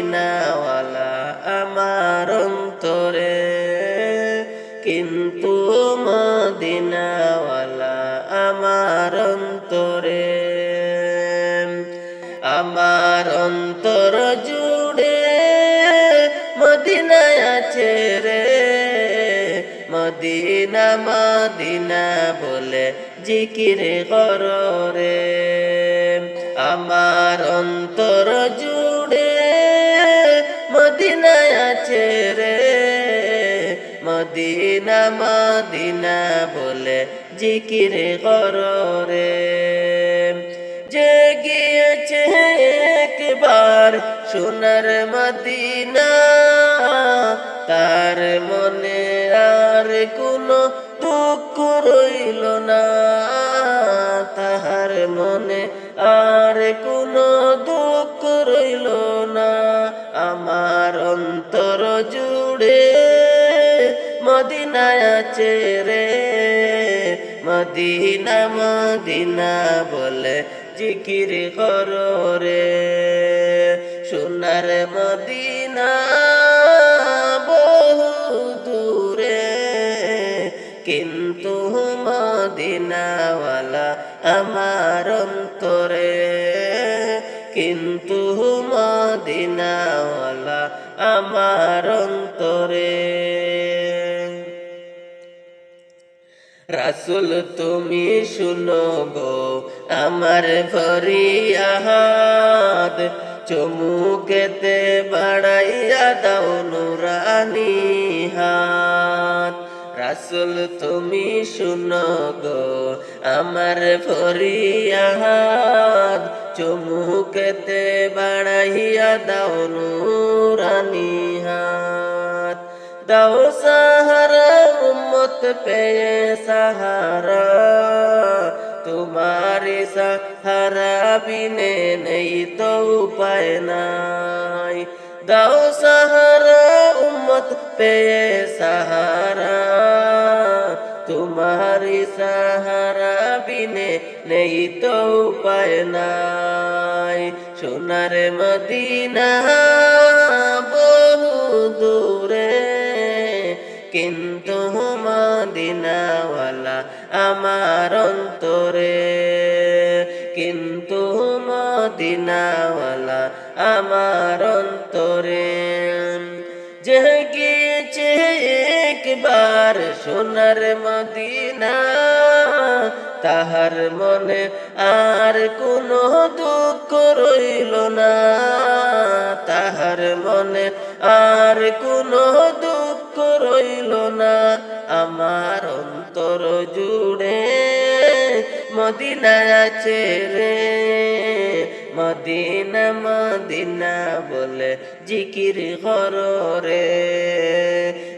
মদিনাওয়ালা আমার অন্তরে, কিন্তু মদিনাওয়ালা আমার অন্তরে। আমার অন্তর জুড়ে মদিনায় আছে রে, মদিনা মদিনা বলে জিকিরে কর আমার অন্তর আছে রে। মদিনা মদিনা বলে জিকিরে কর রে। যে গিয়েছে একবার সোনার মদিনা, তার মনে আর কোনো দুঃখ রইল না। তাহার মনে আর কোনো দুঃখ রইল অন্তর জুড়ে মদিনায় আছে রে। মদিনা মদিনা বলে জিকির কর রে। সোনার মদিনা বহু দূরে, কিন্তু মদিনাওয়ালা আমার অন্তরে। কিন্তু মদিনাওয়ালা আমার অন্তরে। রাসুল, তুমি শুনো গো, আমার ফরিয়াদ চমুকেতে বাড়াইয়া দাও নুরানি হাত। রাসুল, তুমি শুনো গো, আমার ফরিয়াদ চমুকেতে বাড়াইয়া দাও নুরানি হাত। দাও সাহারা, উম্মত পেয়ে সাহারা। তোমারি সাহারা বিনে নেই তো উপায় নাই। দাও সাহারা, উম্মত পেয়ে সাহারা। নেই তো উপায় নাই। সোনার মদিনা বহু দূরে, কিন্তু মদিনাওয়ালা আমার অন্তরে। কিন্তু মদিনাওয়ালা আমার অন্তরে। যে গিয়েছে একবার সোনার মদিনা তাহার মনে আর কোনো দুঃখ রইল না। তাহার মনে আর কোনো দুঃখ রইল না। আমার অন্তর জুড়ে মদিনা আছে রে। মদিনা মদিনা বলে জিকির কর রে।